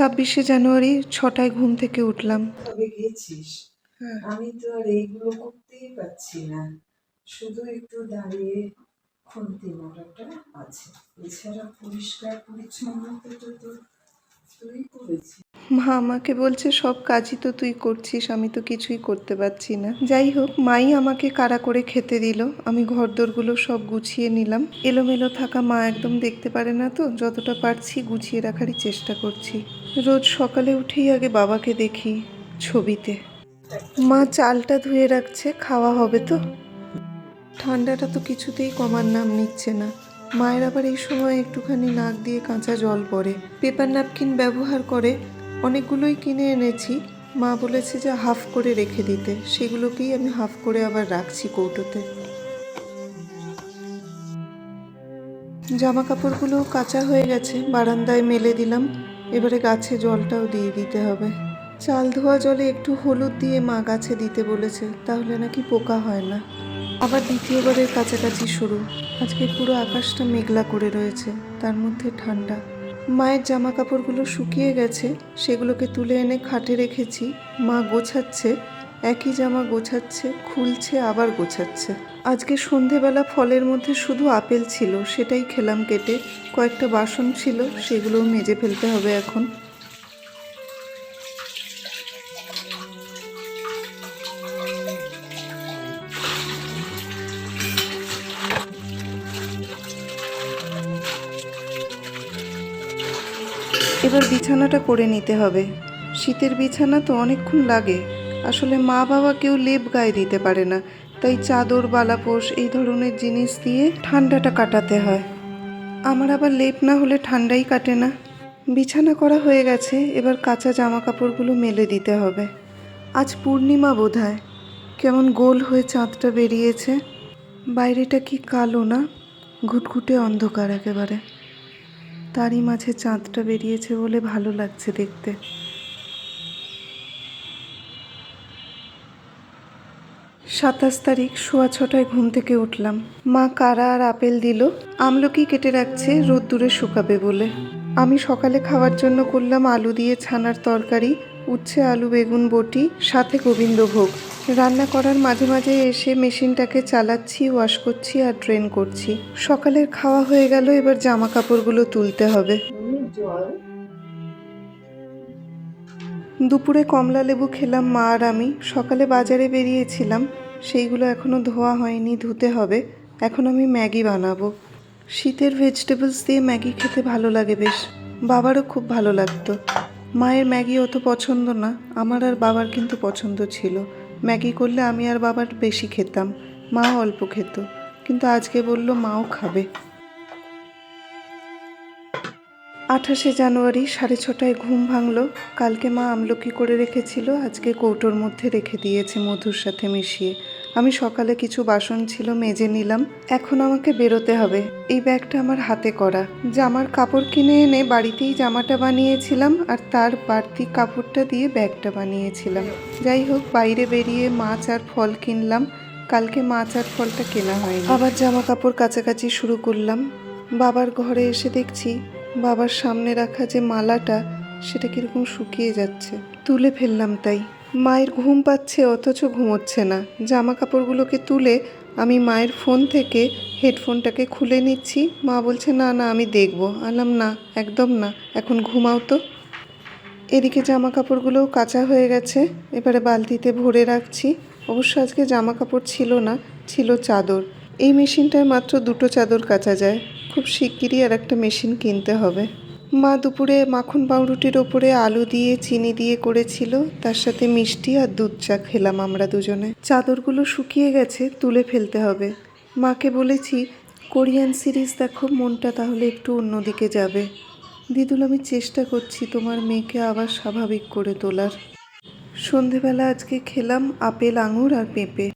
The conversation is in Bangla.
ছাব্বিশে জানুয়ারি ছটায় ঘুম থেকে উঠলাম। তবে গেছিস হ্যাঁ। আমি তো আর এইগুলো করতেই পারছি না। শুধু একটু দাঁড়িয়ে খুন্তি মোটাটা আছে। এছাড়া পরিষ্কার পরিচ্ছন্নতা তো মা আমাকে বলছে, সব কাজই তো তুই করছিস, আমি তো কিছুই করতে পারছি না। যাই হোক, মাই আমাকে কারা করে খেতে দিল। আমি ঘরদোরগুলো সব গুছিয়ে নিলাম। এলোমেলো থাকা মা একদম দেখতে পারে না তো, যতটা পারছি গুছিয়ে রাখারই চেষ্টা করছি। রোজ সকালে উঠেই আগে বাবাকে দেখি ছবিতে। মা চালটা ধুয়ে রাখছে, খাওয়া হবে তো? ঠান্ডাটা তো কিছুতেই কমার নাম নিচ্ছে না। মায়ের আবার এই সময় একটুখানি নাক দিয়ে কাঁচা জল পড়ে। পেপার ন্যাপকিন ব্যবহার করে অনেকগুলোই কিনে এনেছি। মা বলেছে যে হাফ করে রেখে দিতে। সেগুলোকেই আমি হাফ করে আবার রাখছি কৌটোতে। জামা কাপড়গুলো কাঁচা হয়ে গেছে। বারান্দায় মেলে দিলাম। এবারে গাছে জলটাও দিয়ে দিতে হবে। চাল ধোয়া জলে একটু হলুদ দিয়ে মা গাছে দিতে বলেছে। তাহলে নাকি পোকা হয় না। আবার দ্বিতীয়বারের কাছাকাছি শুরু। আজকে পুরো আকাশটা মেঘলা করে রয়েছে, তার মধ্যে ঠান্ডা। মায়ের জামা কাপড়গুলো শুকিয়ে গেছে, সেগুলোকে তুলে এনে খাটে রেখেছি। মা গোছাচ্ছে, একই জামা গোছাচ্ছে, খুলছে, আবার গোছাচ্ছে। আজকে সন্ধেবেলা ফলের মধ্যে শুধু আপেল ছিল, সেটাই খেলাম কেটে। কয়েকটা বাসন ছিল, সেগুলোও মেজে ফেলতে হবে এখন। এবার বিছানাটা করে নিতে হবে। শীতের বিছানা তো অনেকক্ষণ লাগে। আসলে মা বাবা কেউ লেপ গায়ে দিতে পারে না। তাই চাদর বালাপোষ এই ধরনের জিনিস দিয়ে ঠান্ডাটা কাটাতে হয়। আমার আবার লেপ না হলে ঠান্ডাই কাটে না। বিছানা করা হয়ে গেছে, এবার কাঁচা জামা কাপড়গুলো মেলে দিতে হবে। আজ পূর্ণিমা বোধহয়। কেমন গোল হয়ে চাঁদটা বেরিয়েছে। বাইরেটা কি কালো না? ঘুটঘুটে অন্ধকার একেবারে। তারই মাঝে চাঁদটা বেরিয়েছে বলে ভালো লাগছে দেখতে। সাতাশ তারিখ সোয়া ছটায় ঘুম থেকে উঠলাম। মা কারা আর আপেল দিল? আমলকি কেটে রাখছে, রোদ্দুরে শুকাবে বলে। আমি সকালে খাওয়ার জন্য করলাম আলু দিয়ে ছানার তরকারি, উচ্ছে আলু, বেগুন, বটি, সাথে গোবিন্দভোগ। রান্না করার মাঝে মাঝে এসে মেশিনটাকে চালাচ্ছি ওয়াশ করছি আর ড্রেন করছি। সকালের খাওয়া হয়ে গেল, এবার জামা কাপড়গুলো তুলতে হবে। দুপুরে কমলা লেবু খেলাম মা আর আমি। সকালে বাজারে বেরিয়েছিলাম, সেইগুলো এখনও ধোয়া হয়নি, ধুতে হবে। এখন আমি ম্যাগি বানাবো। শীতের ভেজিটেবলস দিয়ে ম্যাগি খেতে ভালো লাগে বেশ। বাবারও খুব ভালো লাগতো। মায়ের ম্যাগি অত পছন্দ না, আমার আর বাবার কিন্তু পছন্দ ছিল। ম্যাগি করলে আমি আর বাবার বেশি খেতাম মা অল্প খেত, কিন্তু আজকে বলল মাও খাবে। আঠাশে জানুয়ারি সাড়ে ছটায় ঘুম ভাঙল। কালকে মা আমলকি করে রেখেছিল, আজকে কৌটোর মধ্যে রেখে দিয়েছে মধুর সাথে মিশিয়ে। আমি সকালে কিছু বাসন ছিল, মেজে নিলাম। এখন আমাকে বেরোতে হবে। এই ব্যাগটা আমার হাতে করা। জামার কাপড় কিনে এনে বাড়িতেই জামাটা বানিয়েছিলাম আর তার বাড়তি কাপড়টা দিয়ে ব্যাগটা বানিয়েছিলাম। যাই হোক, বাইরে বেরিয়ে মাছ আর ফল কিনলাম। কালকে মাছ আর ফলটা কেনা হয়নি। আবার জামা কাপড় কাছাকাছি শুরু করলাম। বাবার ঘরে এসে দেখছি, বাবার সামনে রাখা যে মালাটা, সেটা কীরকম শুকিয়ে যাচ্ছে। তুলে ফেললাম তাই। মায়ের ঘুম পাচ্ছে, অথচ ঘুমোচ্ছে না। জামা কাপড়গুলোকে তুলে আমি মায়ের ফোন থেকে হেডফোনটাকে খুলে নিচ্ছি। মা বলছে, না না, আমি দেখব। আলাম না, একদম না, এখন ঘুমাও তো। এদিকে জামা কাপড়গুলোও কাঁচা হয়ে গেছে। এবারে বালতিতে ভরে রাখছি। অবশ্য আজকে জামা কাপড় ছিল না, ছিল চাদর। এই মেশিনটায় মাত্র দুটো চাদর কাচা যায়। খুব শিগগিরই আর একটা মেশিন কিনতে হবে। মা দুপুরে মাখন পাউরুটির ওপরে আলু দিয়ে, চিনি দিয়ে করেছিল। তার সাথে মিষ্টি আর দুধ চা খেলাম আমরা দুজনে। চাদরগুলো শুকিয়ে গেছে, তুলে ফেলতে হবে। মাকে বলেছি, কোরিয়ান সিরিজ দেখো, মনটা তাহলে একটু অন্যদিকে যাবে। দিদুল, আমি চেষ্টা করছি তোমার মেয়েকে আবার স্বাভাবিক করে তোলার। সন্ধেবেলা আজকে খেলাম আপেল, আঙুর আর পেঁপে।